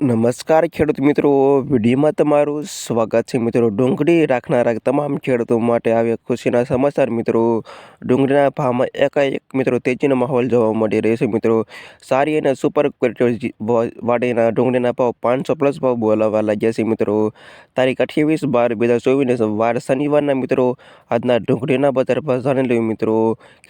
નમસ્કાર ખેડૂત મિત્રો. વિડીયોમાં તમારું સ્વાગત છે મિત્રો. ડુંગળી રાખનારા તમામ ખેડૂતો માટે આવ્યા ખુશીના સમાચાર મિત્રો. ડુંગળીના ભાવમાં એકાએક મિત્રો તેજીનો માહોલ જોવા મળી રહ્યો છે મિત્રો. સારી અને સુપર ક્વોલિટી વાડીના ડુંગળીના ભાવ પાંચસો પ્લસ ભાવ બોલાવવા લાગ્યા છે મિત્રો. તારીખ અઠ્યાવીસ બાર બે હજાર ચોવીસ વાર શનિવારના મિત્રો. આજના ડુંગળીના બજાર ભાવ જાણી લેવું મિત્રો.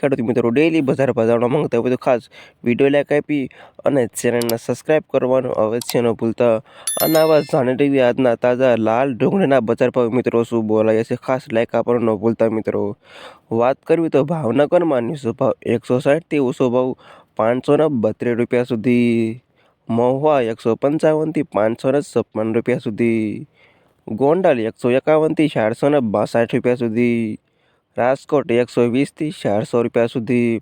ખેડૂત મિત્રો ડેઈલી બજાર ભાવ જાણવા માંગતા હોય તો ખાસ વીડિયો લાઈક આપી અને ચેનલને સબસ્ક્રાઈબ કરવાનું અવશ્ય ન ભૂલતા અને આવા જાણી આજના તાજા લાલ ડુંગળીના બજાર ભાવ મિત્રો શું બોલાય છે? ખાસ લાઈક આપવાનું ન ભૂલતા મિત્રો. વાત કરવી તો ભાવનગરમાં નીચો ભાવ એકસો સાઠથી ઓછો ભાવ પાંચસો ને બત્રીસ રૂપિયા સુધી. મહુવા એકસો પંચાવનથી પાંચસો ને છપ્પન રૂપિયા સુધી. ગોંડલ એકસો એકાવનથી ચારસો ને બાસઠ રૂપિયા સુધી. રાજકોટ એકસો વીસથી ચારસો રૂપિયા સુધી.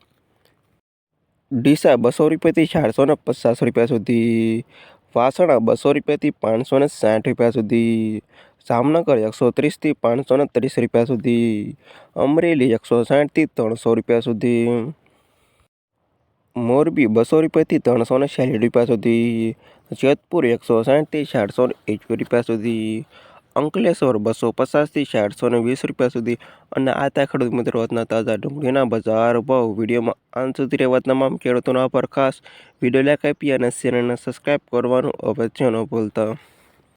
ડીસા બસો રૂપિયાથી ચારસો ને પચાસ રૂપિયા સુધી. વાસણા બસો રૂપિયાથી પાંચસો ને સાઠ રૂપિયા સુધી, જામનગર એકસો ત્રીસથી પાંચસો ને ત્રીસ રૂપિયા સુધી, અમરેલી એકસો સાઠથી ત્રણસો રૂપિયા સુધી, મોરબી બસો રૂપિયાથી ત્રણસો ને રૂપિયા સુધી, જેતપુર એકસો સાઠથી ચારસો ને રૂપિયા સુધી અંકલેશ્વર બસો પચાસથી ચારસો ને વીસ રૂપિયા સુધી અને આ ખેડૂત મિત્રો વતના તાજા ડુંગળીના બજાર ભાવ વિડીયોમાં અંત સુધી રહેવા તમામ ખેડૂતોના પર ખાસ વીડિયો લાઈક આપી અને ચેનલને સબસ્ક્રાઈબ કરવાનું અવશ્ય ન ભૂલતા.